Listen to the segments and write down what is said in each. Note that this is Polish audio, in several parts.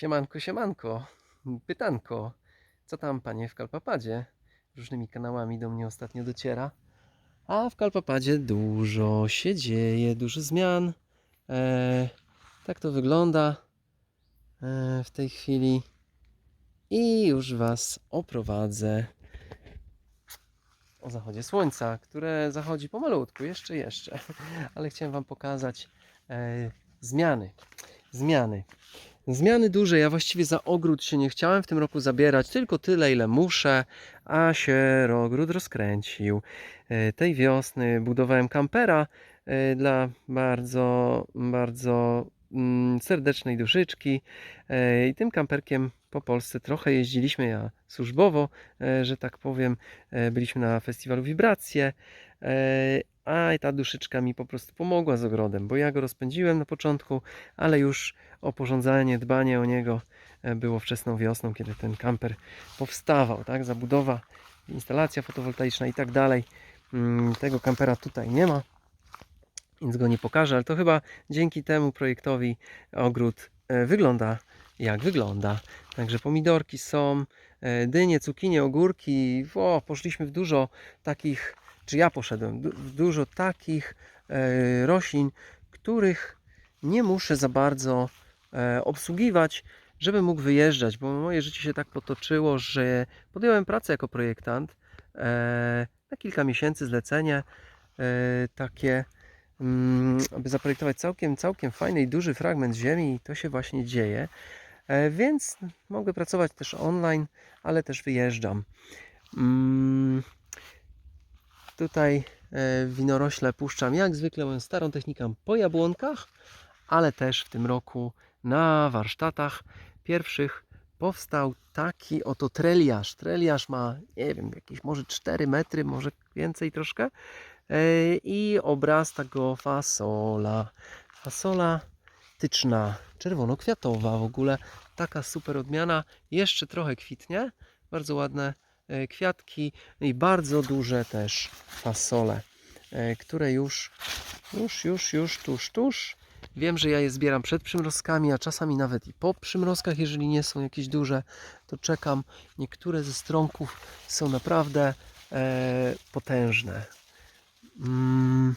Siemanko, siemanko. Pytanko. Co tam, panie, w Kalpapadzie? Różnymi kanałami do mnie ostatnio dociera. A w Kalpapadzie dużo się dzieje, dużo zmian. E, tak to wygląda e, w tej chwili. I już Was oprowadzę o zachodzie słońca, które zachodzi pomalutku, jeszcze, jeszcze. Ale chciałem Wam pokazać e, zmiany. Zmiany. Zmiany duże. Ja właściwie za ogród się nie chciałem w tym roku zabierać, tylko tyle, ile muszę, a się ogród rozkręcił. E, Tej wiosny budowałem kampera e, dla bardzo, bardzo serdecznej duszyczki E, i tym kamperkiem po Polsce trochę jeździliśmy, ja służbowo, e, że tak powiem, E, byliśmy na festiwalu Wibracje, a ta duszyczka mi po prostu pomogła z ogrodem, bo ja go rozpędziłem na początku, ale już oporządzanie, dbanie o niego było wczesną wiosną, kiedy ten kamper powstawał, tak, zabudowa, instalacja fotowoltaiczna i tak dalej. Mm, Tego kampera tutaj nie ma, więc go nie pokażę, ale to chyba dzięki temu projektowi ogród e, wygląda jak wygląda. Także pomidorki są, e, dynie, cukinie, ogórki. O, poszliśmy w dużo takich, czy ja poszedłem, w dużo takich e, roślin, których nie muszę za bardzo obsługiwać, żeby mógł wyjeżdżać, bo moje życie się tak potoczyło, że podjąłem pracę jako projektant na kilka miesięcy zlecenie takie aby zaprojektować całkiem, całkiem fajny i duży fragment ziemi i to się właśnie dzieje. E, Więc mogę pracować też online, ale też wyjeżdżam. Mm, Tutaj e, winorośle puszczam jak zwykle moją starą technikę po jabłonkach, ale też w tym roku na warsztatach pierwszych powstał taki oto treliarz. Treliarz ma, nie wiem, jakieś może 4 metry, może więcej troszkę i obrasta go fasola. Fasola tyczna, czerwono-kwiatowa w ogóle. Taka super odmiana. Jeszcze trochę kwitnie. Bardzo ładne e, kwiatki i bardzo duże też fasole, e, które już, już, już, już, tuż, tuż. Wiem, że ja je zbieram przed przymrozkami, a czasami nawet i po przymrozkach, jeżeli nie są jakieś duże, to czekam. Niektóre ze stronków są naprawdę e, potężne. Mm.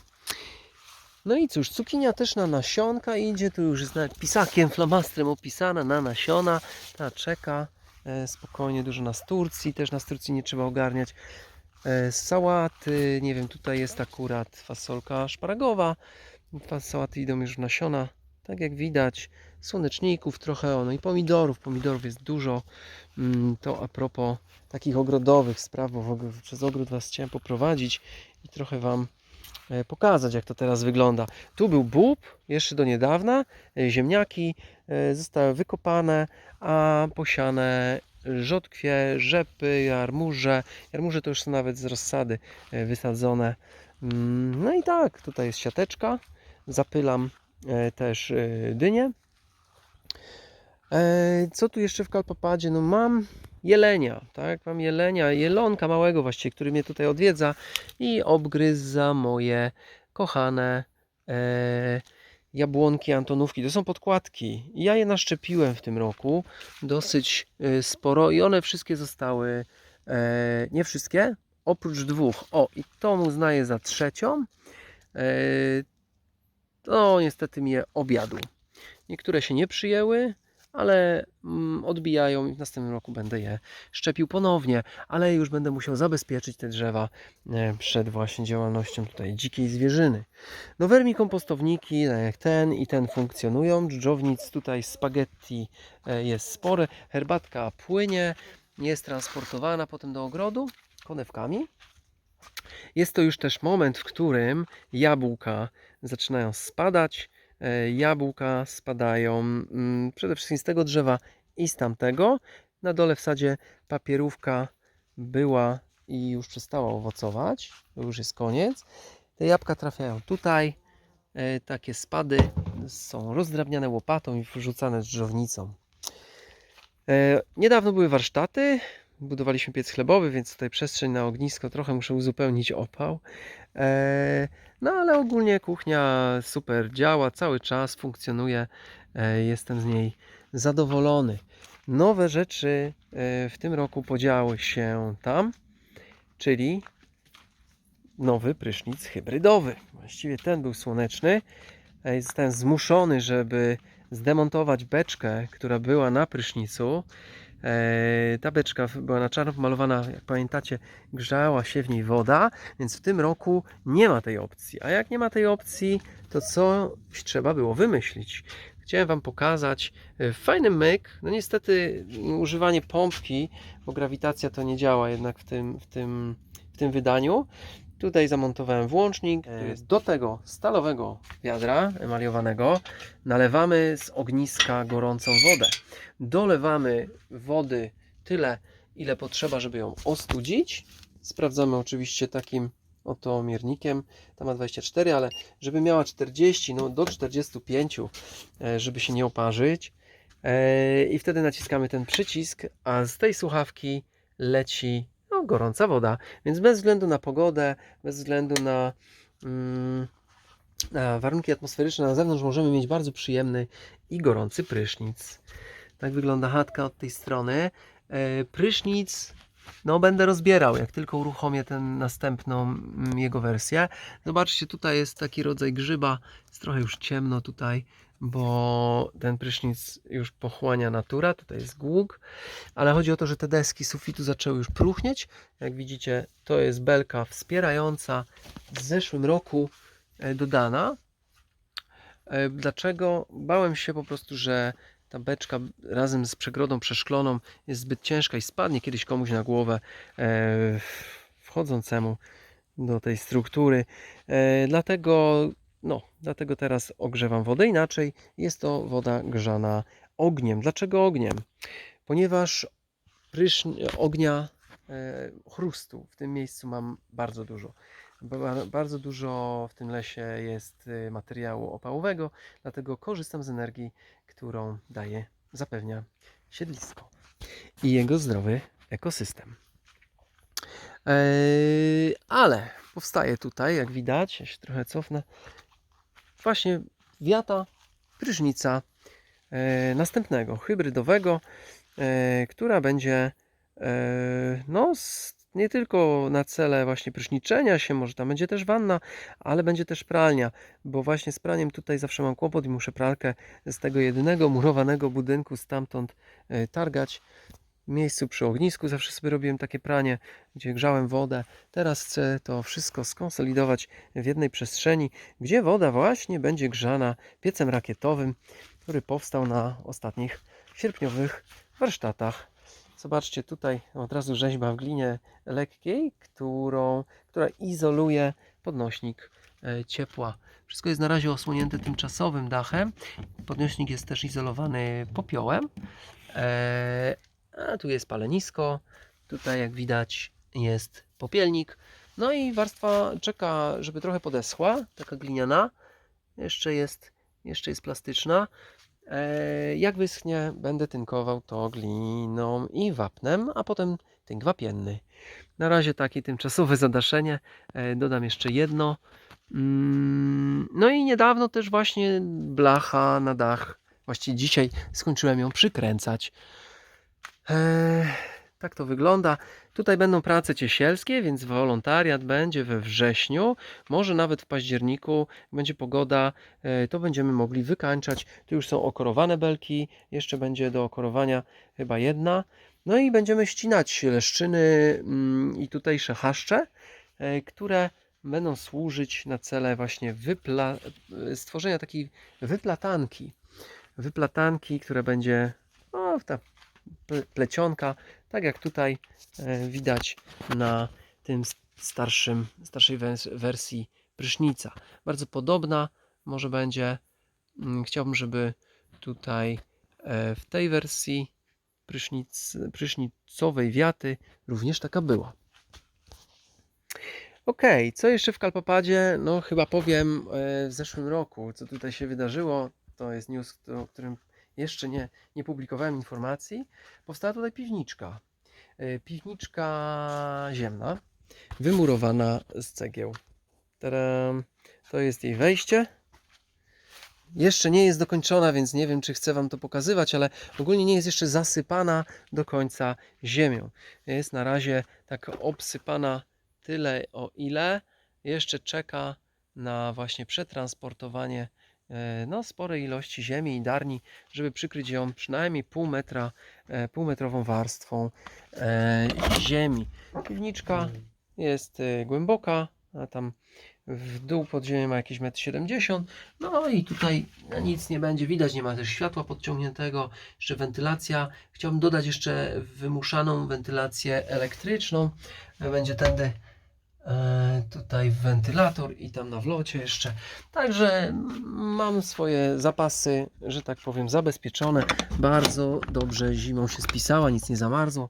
No i cóż, cukinia też na nasionka idzie, tu już jest pisakiem, flamastrem opisana na nasiona. Ta czeka e, spokojnie, dużo nas Turcji, też nas Turcji nie trzeba ogarniać. E, sałaty, nie wiem, tutaj jest akurat fasolka szparagowa. Sałaty idą już w nasiona, tak jak widać. Słoneczników trochę, no i pomidorów, pomidorów jest dużo. Mm, To a propos takich ogrodowych spraw, bo w ogóle przez ogród Was chciałem poprowadzić i trochę Wam e, pokazać, jak to teraz wygląda. Tu był bób, jeszcze do niedawna. e, Ziemniaki e, zostały wykopane, a posiane rzodkwie, rzepy, jarmuże. Jarmuże to już są nawet z rozsady wysadzone. Mm, No i tak, tutaj jest siateczka. Zapylam też e, dynię. E, Co tu jeszcze w Kalpapadzie? No mam jelenia, tak? Mam jelenia, jelonka małego właściwie, który mnie tutaj odwiedza i obgryza moje kochane e, jabłonki Antonówki. To są podkładki. Ja je naszczepiłem w tym roku dosyć e, sporo i one wszystkie zostały, e, nie wszystkie, oprócz dwóch. O, i tą uznaję za trzecią. E, to niestety mnie objadł. Niektóre się nie przyjęły, ale mm, odbijają i w następnym roku będę je szczepił ponownie, ale już będę musiał zabezpieczyć te drzewa e, przed właśnie działalnością tutaj dzikiej zwierzyny. No wermikompostowniki, tak jak ten i ten funkcjonują, dżdżownic tutaj spaghetti e, jest spore, herbatka płynie, jest transportowana potem do ogrodu konewkami. Jest to już też moment, w którym jabłka zaczynają spadać, jabłka spadają mm, przede wszystkim z tego drzewa i z tamtego. Na dole w sadzie papierówka była i już przestała owocować. Już jest koniec. Te jabłka trafiają tutaj. E, Takie spady są rozdrabniane łopatą i wrzucane drzewnicą. E, Niedawno były warsztaty. Budowaliśmy piec chlebowy, więc tutaj przestrzeń na ognisko, trochę muszę uzupełnić opał. E, no ale ogólnie kuchnia super działa, cały czas funkcjonuje, e, jestem z niej zadowolony. Nowe rzeczy e, w tym roku podziały się tam, czyli nowy prysznic hybrydowy. Właściwie ten był słoneczny. Zostałem zmuszony, żeby zdemontować beczkę, która była na prysznicu. E, Ta beczka była na czarno pomalowana, jak pamiętacie, grzała się w niej woda, więc w tym roku nie ma tej opcji. A jak nie ma tej opcji, to coś trzeba było wymyślić. Chciałem Wam pokazać e, fajny myk. No niestety m, używanie pompki, bo grawitacja to nie działa jednak w tym, w tym, w tym wydaniu. Tutaj zamontowałem włącznik. E, Do tego stalowego wiadra emaliowanego nalewamy z ogniska gorącą wodę. Dolewamy wody tyle, ile potrzeba, żeby ją ostudzić. Sprawdzamy oczywiście takim oto miernikiem. Tam ma 24, ale żeby miała 40, no do 45, e, żeby się nie oparzyć. E, I wtedy naciskamy ten przycisk, a z tej słuchawki leci no, gorąca woda. Więc bez względu na pogodę, bez względu na, mm, na warunki atmosferyczne na zewnątrz, możemy mieć bardzo przyjemny i gorący prysznic. Tak wygląda chatka od tej strony. E, Prysznic, no będę rozbierał, jak tylko uruchomię tę następną mm, jego wersję. Zobaczcie, tutaj jest taki rodzaj grzyba. Jest trochę już ciemno tutaj, bo ten prysznic już pochłania natura. Tutaj jest głuk, ale chodzi o to, że te deski sufitu zaczęły już próchnieć. Jak widzicie, to jest belka wspierająca w zeszłym roku e, dodana. E, Dlaczego? Bałem się po prostu, że ta beczka razem z przegrodą przeszkloną jest zbyt ciężka i spadnie kiedyś komuś na głowę e, wchodzącemu do tej struktury. E, dlatego, no, dlatego teraz ogrzewam wodę inaczej. Jest to woda grzana ogniem. Dlaczego ogniem? Ponieważ pryszn- ognia e, chrustu w tym miejscu mam bardzo dużo. Ba- Bardzo dużo w tym lesie jest e, materiału opałowego, dlatego korzystam z energii, którą daje, zapewnia siedlisko i jego zdrowy ekosystem. Ale powstaje tutaj, jak widać, ja się trochę cofnę, właśnie wiata prysznica e, następnego, hybrydowego, e, która będzie e, no, s- nie tylko na cele właśnie pryszniczenia się, może tam będzie też wanna, ale będzie też pralnia, bo właśnie z praniem tutaj zawsze mam kłopot i muszę pralkę z tego jedynego murowanego budynku stamtąd e, targać. W miejscu przy ognisku zawsze sobie robiłem takie pranie, gdzie grzałem wodę. Teraz chcę to wszystko skonsolidować w jednej przestrzeni, gdzie woda właśnie będzie grzana piecem rakietowym, który powstał na ostatnich sierpniowych warsztatach. Zobaczcie, tutaj od razu rzeźba w glinie lekkiej, którą, która izoluje podnośnik e, ciepła. Wszystko jest na razie osłonięte tymczasowym dachem. Podnośnik jest też izolowany popiołem. E, a tu jest palenisko. Tutaj, jak widać, jest popielnik. No i warstwa czeka, żeby trochę podeschła, taka gliniana. Jeszcze jest, jeszcze jest plastyczna. E, Jak wyschnie, będę tynkował to gliną i wapnem, a potem tynk wapienny. Na razie takie tymczasowe zadaszenie. E, Dodam jeszcze jedno. Mm, No i niedawno też właśnie blacha na dach. Właściwie dzisiaj skończyłem ją przykręcać. Tak to wygląda. Tutaj będą prace ciesielskie, więc wolontariat będzie we wrześniu, może nawet w październiku, będzie pogoda, e, to będziemy mogli wykańczać. Tu już są okorowane belki, jeszcze będzie do okorowania chyba jedna. No i będziemy ścinać leszczyny mm, i tutejsze chaszcze, e, które będą służyć na cele właśnie e, stworzenia takiej wyplatanki. Wyplatanki, która będzie no, ta ple- plecionka, tak jak tutaj e, widać na tym starszym, starszej wers- wersji prysznica. Bardzo podobna może będzie. Mm, Chciałbym, żeby tutaj e, w tej wersji prysznic, prysznicowej wiaty również taka była. Okej, co jeszcze w Kalpapadzie? No chyba powiem e, w zeszłym roku, co tutaj się wydarzyło. To jest news, o którym jeszcze nie, nie publikowałem informacji. Powstała tutaj piwniczka. e, piwniczka ziemna, wymurowana z cegieł. To jest jej wejście. Jeszcze nie jest dokończona, więc nie wiem, czy chcę Wam to pokazywać, ale ogólnie nie jest jeszcze zasypana do końca ziemią. Jest na razie tak obsypana tyle, o ile jeszcze czeka na właśnie przetransportowanie no, sporej ilości ziemi i darni, żeby przykryć ją przynajmniej pół metra, e, półmetrową warstwą e, ziemi. Piwniczka jest e, głęboka, a tam w dół pod ziemią ma jakieś 1,70 m. No i tutaj nic nie będzie widać, nie ma też światła podciągniętego, jeszcze wentylacja. Chciałbym dodać jeszcze wymuszaną wentylację elektryczną. Będzie tędy e, tutaj wentylator i tam na wlocie jeszcze. Także mam swoje zapasy, że tak powiem, zabezpieczone. Bardzo dobrze zimą się spisała, nic nie zamarzło.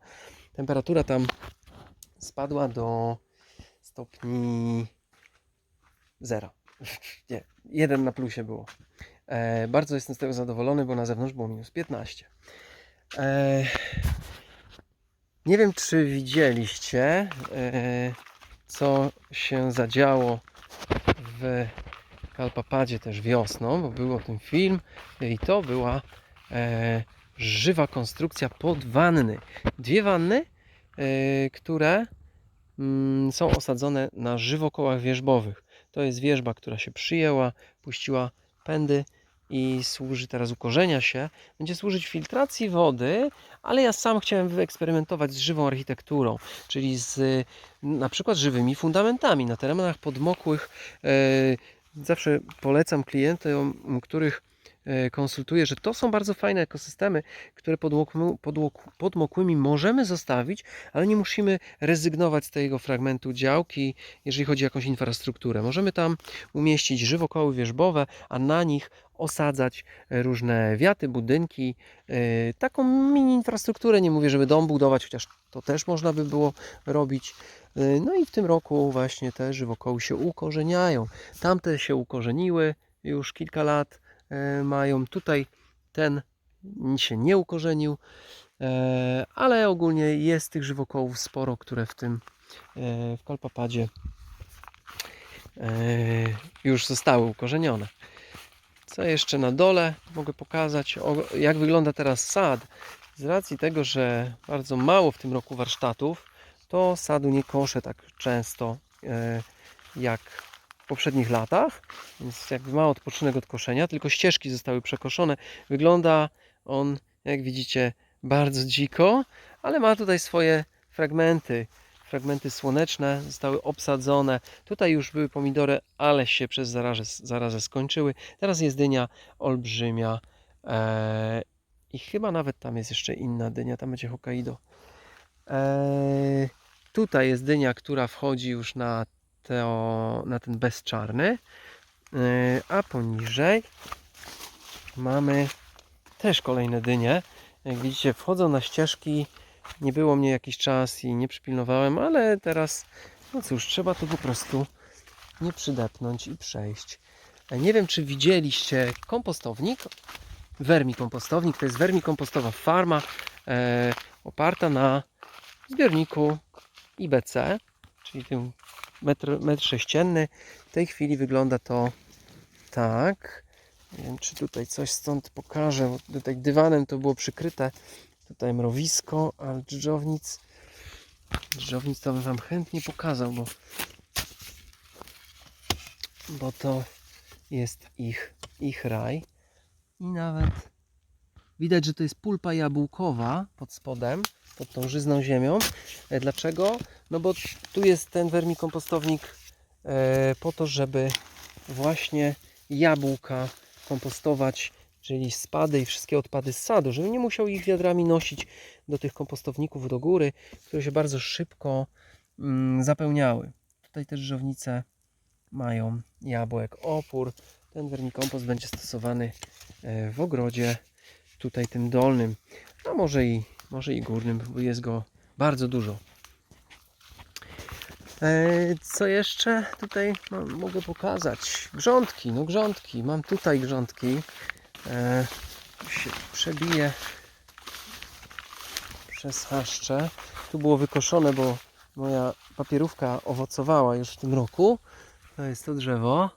Temperatura tam spadła do stopni zera. Nie, jeden na plusie było. E, bardzo jestem z tego zadowolony, bo na zewnątrz było minus 15. E, nie wiem, czy widzieliście, e, co się zadziało w Kalpapadzie też wiosną, bo był o tym film i to była e, żywa konstrukcja pod wanny. Dwie wanny, e, które mm, są osadzone na żywokołach wierzbowych. To jest wierzba, która się przyjęła, puściła pędy i służy teraz ukorzenia się. Będzie służyć filtracji wody, ale ja sam chciałem wyeksperymentować z żywą architekturą, czyli z na przykład żywymi fundamentami na terenach podmokłych. E, zawsze polecam klientom, których konsultuję, że to są bardzo fajne ekosystemy, które podłok, podmokłymi możemy zostawić, ale nie musimy rezygnować z tego fragmentu działki, jeżeli chodzi o jakąś infrastrukturę. Możemy tam umieścić żywokoły wierzbowe, a na nich osadzać e, różne wiaty, budynki, e, taką mini infrastrukturę. Nie mówię, żeby dom budować, chociaż to też można by było robić. E, No i w tym roku właśnie te żywokoły się ukorzeniają. Tamte się ukorzeniły już kilka lat e, mają. Tutaj ten się nie ukorzenił, e, ale ogólnie jest tych żywokołów sporo, które w tym e, w Kalpapadzie e, już zostały ukorzenione. Co jeszcze na dole mogę pokazać, jak wygląda teraz sad. Z racji tego, że bardzo mało w tym roku warsztatów, to sadu nie koszę tak często e, jak poprzednich latach, więc jakby ma odpoczynek od koszenia, tylko ścieżki zostały przekoszone. Wygląda on, jak widzicie, bardzo dziko, ale ma tutaj swoje fragmenty. Fragmenty słoneczne zostały obsadzone. Tutaj już były pomidory, ale się przez zarazę, zarazę skończyły. Teraz jest dynia olbrzymia. E, I chyba nawet tam jest jeszcze inna dynia, tam będzie Hokkaido. E, tutaj jest dynia, która wchodzi już na, to, na ten bezczarny. E, a poniżej mamy też kolejne dynie. Jak widzicie, wchodzą na ścieżki. Nie było mnie jakiś czas i nie przypilnowałem, ale teraz, no cóż, trzeba to po prostu nie przydepnąć i przejść. E, Nie wiem, czy widzieliście kompostownik. Wermikompostownik to jest wermikompostowa farma e, oparta na zbiorniku IBC, czyli tym metr, metr sześcienny. W tej chwili wygląda to tak. Nie wiem, czy tutaj coś stąd pokażę. bo Tutaj dywanem to było przykryte. Tutaj mrowisko, a drżownic. Drżownic to bym Wam chętnie pokazał, bo, bo to jest ich, ich raj. I nawet widać, że to jest pulpa jabłkowa pod spodem, pod tą żyzną ziemią. E, Dlaczego? No bo tu jest ten wermikompostownik e, po to, żeby właśnie jabłka kompostować, czyli spady i wszystkie odpady z sadu, żeby nie musiał ich wiadrami nosić do tych kompostowników do góry, które się bardzo szybko mm, zapełniały. Tutaj też żownice mają jabłek opór. Ten wermikompost będzie stosowany e, w ogrodzie tutaj tym dolnym, a może i, może i górnym, bo jest go bardzo dużo. E, Co jeszcze tutaj mogę pokazać? Grządki, no grządki. Mam tutaj grządki. E, się przebije przez haszcze. tu było wykoszone, bo moja papierówka owocowała już w tym roku. To jest to drzewo,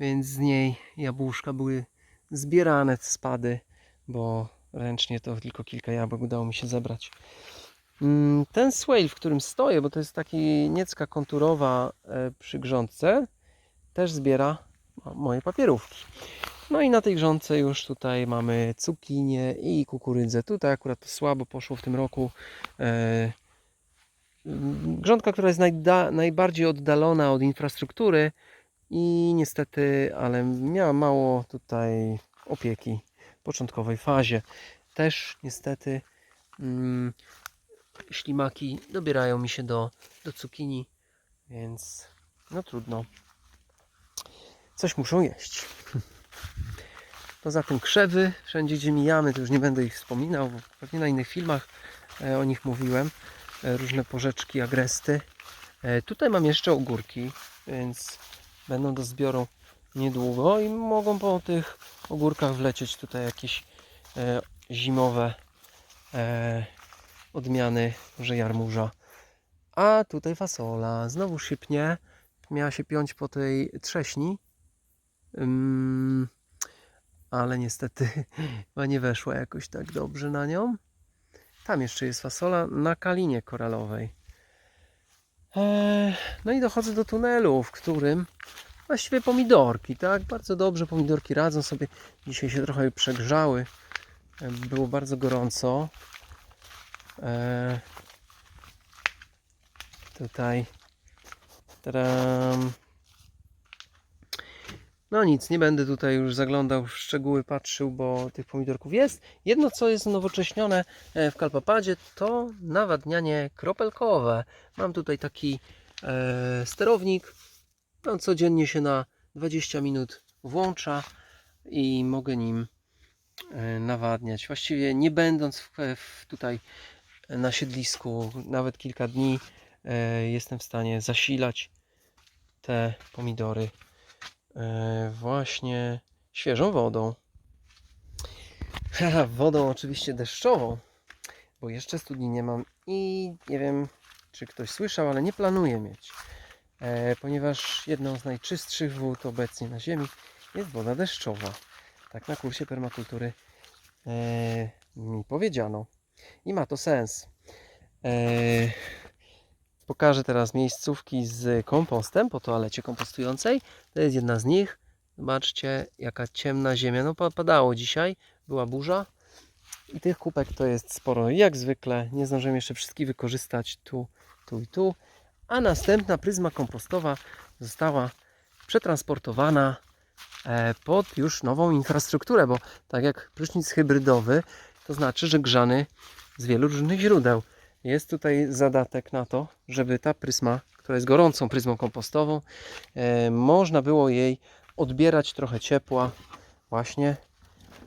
więc z niej jabłuszka były zbierane, spady, bo ręcznie to tylko kilka jabłek udało mi się zebrać. Mm, Ten swale, w którym stoję, bo to jest taki niecka konturowa e, przy grządce, też zbiera mo- moje papierówki. No i na tej grządce już tutaj mamy cukinię i kukurydzę. Tutaj akurat to słabo poszło w tym roku. E, mm, Grządka, która jest najbardziej oddalona od infrastruktury i niestety, ale miała mało tutaj opieki w początkowej fazie. Też niestety mm, ślimaki dobierają mi się do, do cukinii, więc no trudno. Coś muszą jeść. Poza tym krzewy, wszędzie gdzie mijamy, to już nie będę ich wspominał, bo pewnie na innych filmach e, o nich mówiłem. E, różne porzeczki, agresty. E, tutaj mam jeszcze ogórki, więc będą do zbioru niedługo i mogą po tych ogórkach wlecieć tutaj jakieś zimowe odmiany, może jarmuża. A tutaj fasola, znowu szypnie. Miała się piąć po tej trześni. Ym, ale niestety chyba nie weszła jakoś tak dobrze na nią. Tam jeszcze jest fasola na kalinie koralowej. Eee, no i dochodzę do tunelu, w którym właściwie pomidorki, tak? Bardzo dobrze pomidorki radzą sobie. Dzisiaj się trochę przegrzały. E, Było bardzo gorąco. Eee, tutaj. Tadam. No nic, nie będę tutaj już zaglądał w szczegóły, patrzył, bo tych pomidorków jest. Jedno, co jest nowocześnione e, w Kalpapadzie, to nawadnianie kropelkowe. Mam tutaj taki e, sterownik. On codziennie się na 20 minut włącza i mogę nim e, nawadniać. Właściwie nie będąc w, w tutaj na siedlisku nawet kilka dni, e, jestem w stanie zasilać te pomidory e, właśnie świeżą wodą. Wodą oczywiście deszczową, bo jeszcze studni nie mam i nie wiem, czy ktoś słyszał, ale nie planuję mieć, e, ponieważ jedną z najczystszych wód obecnie na Ziemi jest woda deszczowa. Tak na kursie permakultury mi powiedziano. I ma to sens. E, pokażę teraz miejscówki z kompostem po toalecie kompostującej. To jest jedna z nich. Zobaczcie, jaka ciemna ziemia. No pa- padało dzisiaj, była burza. I tych kubek to jest sporo. Jak zwykle nie zdążyłem jeszcze wszystkich wykorzystać tu, tu i tu. A następna pryzma kompostowa została przetransportowana e, pod już nową infrastrukturę, bo tak jak prysznic hybrydowy, to znaczy, że grzany z wielu różnych źródeł. Jest tutaj zadatek na to, żeby ta pryzma, która jest gorącą pryzmą kompostową, e, można było jej odbierać trochę ciepła właśnie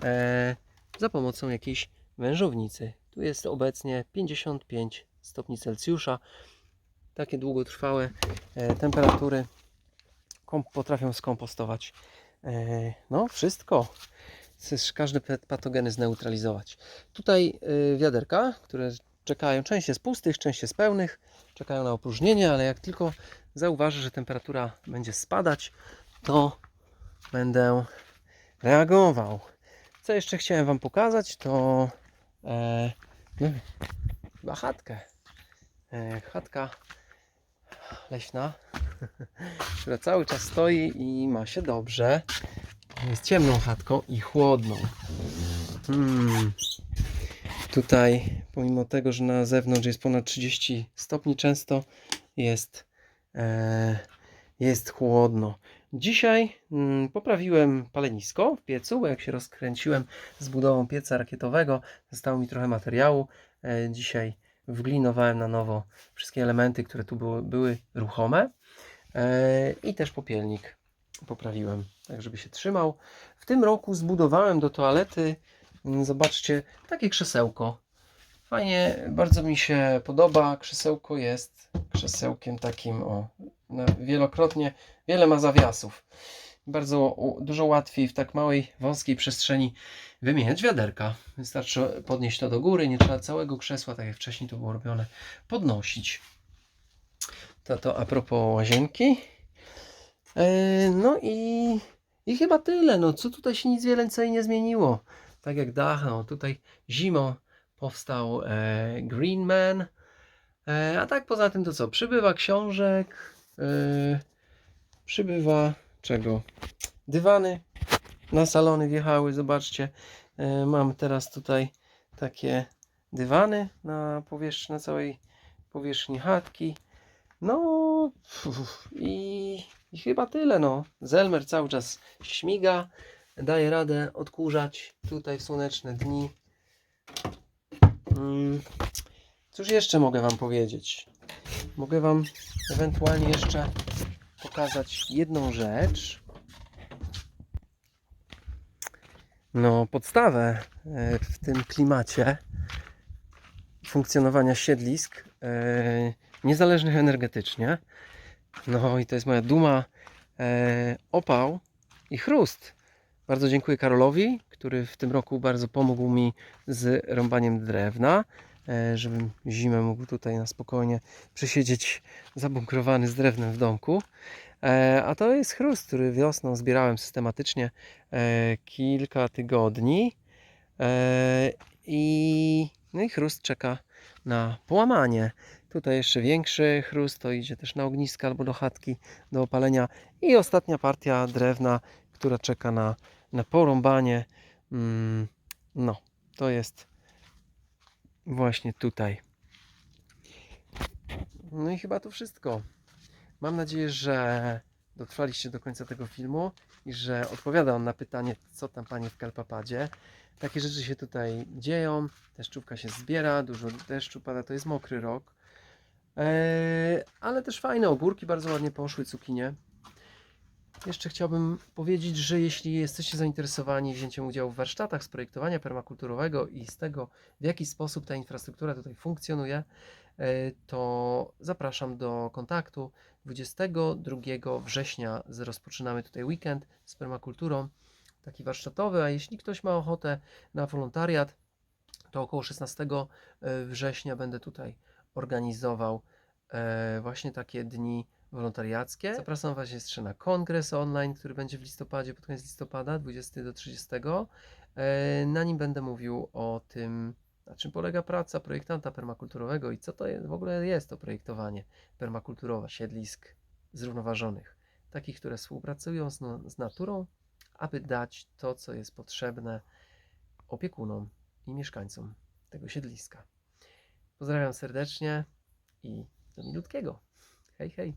e, za pomocą jakiejś wężownicy. Tu jest obecnie 55 stopni Celsjusza. Takie długotrwałe e, temperatury potrafią skompostować e, no wszystko. Chcesz każde pet- patogeny zneutralizować. Tutaj y, wiaderka, które czekają, część jest pustych, część jest pełnych, czekają na opróżnienie, ale jak tylko zauważę, że temperatura będzie spadać, to będę reagował. Co jeszcze chciałem Wam pokazać, to e, no, chyba chatkę. E, chatka leśna, która cały czas stoi i ma się dobrze. Jest ciemną chatką i chłodną. Hmm. Tutaj, pomimo tego, że na zewnątrz jest ponad 30 stopni, często jest, e, jest chłodno. Dzisiaj mm, poprawiłem palenisko w piecu, bo jak się rozkręciłem z budową pieca rakietowego, zostało mi trochę materiału. E, dzisiaj wglinowałem na nowo wszystkie elementy, które tu były, ruchome. E, I też popielnik poprawiłem, tak żeby się trzymał. W tym roku zbudowałem do toalety, mm, zobaczcie, takie krzesełko. Fajnie, bardzo mi się podoba. Krzesełko jest krzesełkiem takim, o, wielokrotnie, wiele ma zawiasów. bardzo dużo łatwiej w tak małej, wąskiej przestrzeni wymieniać wiaderka. Wystarczy podnieść to do góry, nie trzeba całego krzesła, tak jak wcześniej to było robione, podnosić. To to a propos łazienki. E, no i, i chyba tyle. No co tutaj się nic więcej nie zmieniło. Tak jak dach, no tutaj zimą powstał e, Green Man. E, a tak poza tym to co? Przybywa książek, e, przybywa czego? Dywany na salony wjechały, zobaczcie. E, mam teraz tutaj takie dywany na powierzchni, na całej powierzchni chatki. No i, i chyba tyle. No. Zelmer cały czas śmiga, daje radę odkurzać tutaj w słoneczne dni. Mm, Cóż jeszcze mogę Wam powiedzieć? Mogę Wam ewentualnie jeszcze pokazać jedną rzecz. No, podstawę e, w tym klimacie funkcjonowania siedlisk e, niezależnych energetycznie. No i to jest moja duma. E, opał i chrust. Bardzo dziękuję Karolowi, który w tym roku bardzo pomógł mi z rąbaniem drewna, e, żebym zimę mógł tutaj na spokojnie przesiedzieć zabunkrowany z drewnem w domku. E, a to jest chrust, który wiosną zbierałem systematycznie e, kilka tygodni. E, I, no i chrust czeka na połamanie. Tutaj jeszcze większy chrust, to idzie też na ogniska albo do chatki do opalenia. I ostatnia partia drewna, która czeka na, na porąbanie. Mm, no, to jest właśnie tutaj. No i chyba to wszystko. Mam nadzieję, że dotrwaliście do końca tego filmu i że odpowiada on na pytanie, co tam panie w Kelpapadzie. Takie rzeczy się tutaj dzieją, deszczówka się zbiera, dużo deszczu pada, to jest mokry rok. Eee, ale też fajne ogórki, bardzo ładnie poszły, cukinie. Jeszcze chciałbym powiedzieć, że jeśli jesteście zainteresowani wzięciem udziału w warsztatach z projektowania permakulturowego i z tego, w jaki sposób ta infrastruktura tutaj funkcjonuje, e, to zapraszam do kontaktu. 22 września rozpoczynamy tutaj weekend z permakulturą, taki warsztatowy, a jeśli ktoś ma ochotę na wolontariat, to około 16 września będę tutaj organizował e, właśnie takie dni wolontariackie. Zapraszam Was jeszcze na kongres online, który będzie w listopadzie, pod koniec listopada, 20 do 30. E, Na nim będę mówił o tym, na czym polega praca projektanta permakulturowego i co to jest, w ogóle jest to projektowanie permakulturowe, siedlisk zrównoważonych, takich, które współpracują z, no, z naturą, aby dać to, co jest potrzebne opiekunom i mieszkańcom tego siedliska. Pozdrawiam serdecznie i do milutkiego. Hej, hej.